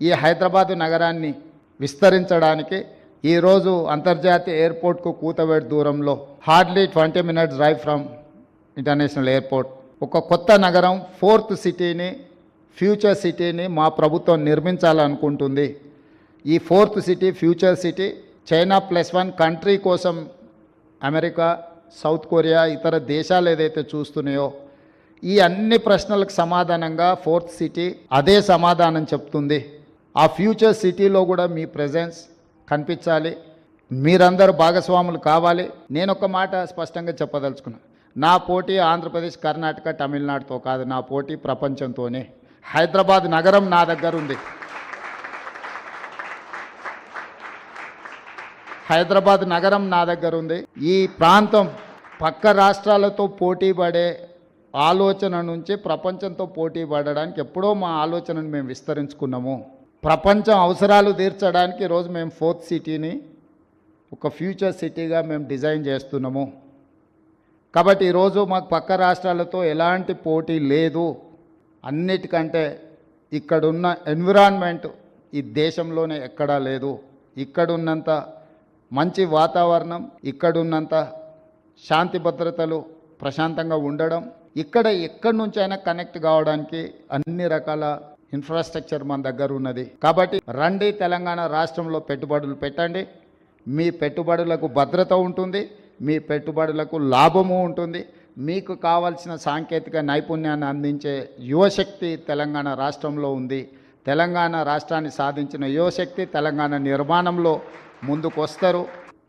ఈ హైదరాబాదు నగరాన్ని విస్తరించడానికి ఈరోజు అంతర్జాతీయ ఎయిర్పోర్ట్కు కూతవేడు దూరంలో hardly twenty minutes drive from international airport. ఒక కొత్త నగరం ఫోర్త్ సిటీని ఫ్యూచర్ సిటీని మా ప్రభుత్వం నిర్మించాలనుకుంటుంది. ఈ fourth city future city China plus one country కోసం అమెరికా సౌత్ కొరియా ఇతర దేశాలు ఏదైతే చూస్తున్నాయో ఈ అన్ని ప్రశ్నలకు సమాధానంగా ఫోర్త్ సిటీ అదే సమాధానం చెప్తుంది. ఆ ఫ్యూచర్ సిటీలో కూడా మీ ప్రెజెన్స్ కనిపించాలి. మీరందరూ భాగస్వాములు కావాలి. నేను ఒక మాట స్పష్టంగా చెప్పదలుచుకున్నా. నా పోటీ ఆంధ్రప్రదేశ్ కర్ణాటక తమిళనాడుతో కాదు నా పోటీ ప్రపంచంతోనే. హైదరాబాద్ నగరం నా దగ్గర ఉంది. హైదరాబాద్ నగరం నా దగ్గర ఉంది. ఈ ప్రాంతం పక్క రాష్ట్రాలతో పోటీ పడే ఆలోచన నుంచి ప్రపంచంతో పోటీ పడడానికి ఎప్పుడో మా ఆలోచనను మేము విస్తరించుకున్నాము. ప్రపంచం అవసరాలు తీర్చడానికి ఈరోజు మేము ఫోర్త్ సిటీని ఒక ఫ్యూచర్ సిటీగా మేము డిజైన్ చేస్తున్నాము. కాబట్టి ఈరోజు మాకు పక్క రాష్ట్రాలతో ఎలాంటి పోటీ లేదు. అన్నిటికంటే ఇక్కడున్న ఎన్విరాన్మెంట్ ఈ దేశంలోనే ఎక్కడా లేదు. ఇక్కడున్నంత మంచి వాతావరణం ఇక్కడున్నంత శాంతి భద్రతలు ప్రశాంతంగా ఉండడం ఇక్కడ ఎక్కడి నుంచైనా కనెక్ట్ కావడానికి అన్ని రకాల ఇన్ఫ్రాస్ట్రక్చర్ మన దగ్గర ఉన్నది. కాబట్టి రండి తెలంగాణ రాష్ట్రంలో పెట్టుబడులు పెట్టండి. మీ పెట్టుబడులకు భద్రత ఉంటుంది. మీ పెట్టుబడులకు లాభము ఉంటుంది. మీకు కావాల్సిన సాంకేతిక నైపుణ్యాన్ని అందించే యువశక్తి తెలంగాణ రాష్ట్రంలో ఉంది. తెలంగాణ రాష్ట్రాన్ని సాధించిన యువశక్తి తెలంగాణ నిర్మాణంలో ముందుకు వస్తారు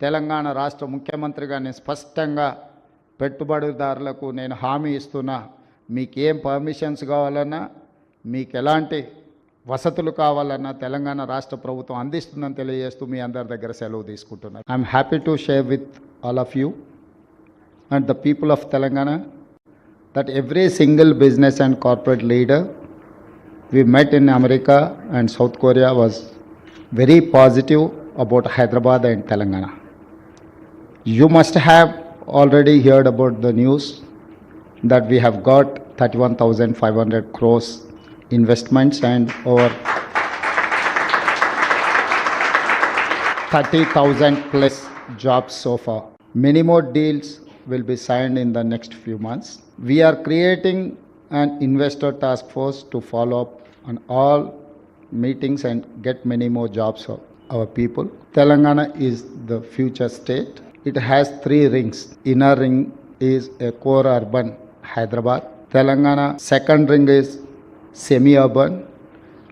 తెలంగాణ రాష్ట్ర ముఖ్యమంత్రిగా నేను స్పష్టంగా పెట్టుబడిదారులకు నేను హామీ ఇస్తున్నా. మీకు ఏం పర్మిషన్స్ కావాలన్నా మీకు ఎలాంటి వసతులు కావాలన్న తెలంగాణ రాష్ట్ర ప్రభుత్వం అందిస్తుందని తెలియజేస్తూ మీ అందరి దగ్గర సెలవు తీసుకుంటున్నారు. I'm happy to share with all of you and the people of Telangana that every single business and corporate leader we met in America and South Korea was very positive about Hyderabad and Telangana you must have already heard about the news that we have got thirty one thousand five hundred crores investments and over 30,000 plus jobs so far. Many more deals will be signed in the next few months. We are creating an investor task force to follow up on all meetings and get many more jobs for our people. Telangana is the future state. It has three rings. Inner ring is a core urban Hyderabad. Telangana second ring is semi-urban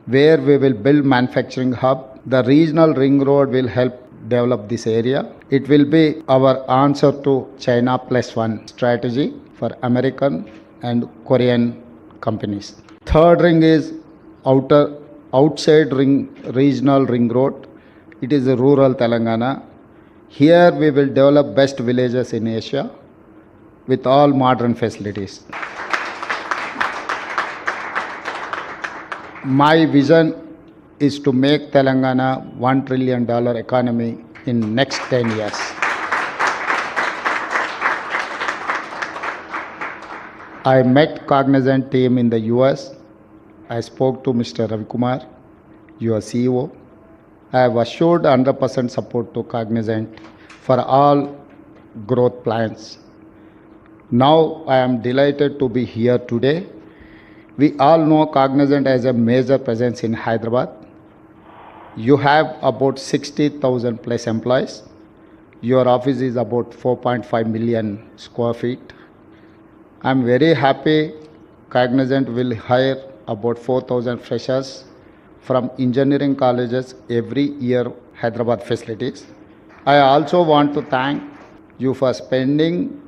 where we will build manufacturing hub. The regional ring road will help develop this area. It will be our answer to China plus one strategy for American and Korean companies. Third ring is outer outside ring regional ring road. It is a rural Telangana. Here we will develop best villages in Asia with all modern facilities. My vision is to make Telangana 1 trillion dollar economy in next 10 years. I met Cognizant team in the US. I spoke to Mr. Ravi Kumar, your CEO. I have assured 100% support to Cognizant for all growth plans. Now I am delighted to be here today. We all know Cognizant has a major presence in Hyderabad. You have about 60,000 plus employees. Your office is about 4.5 million square feet. I'm very happy Cognizant will hire about 4,000 freshers from engineering colleges every year Hyderabad facilities. I also want to thank you for spending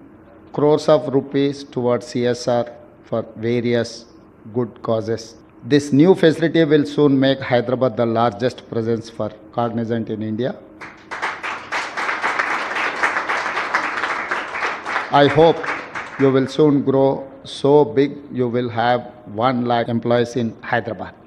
crores of rupees towards CSR for various good causes. This new facility will soon make Hyderabad the largest presence for Cognizant in India. I hope you will soon grow so big you will have 1 lakh employees in Hyderabad.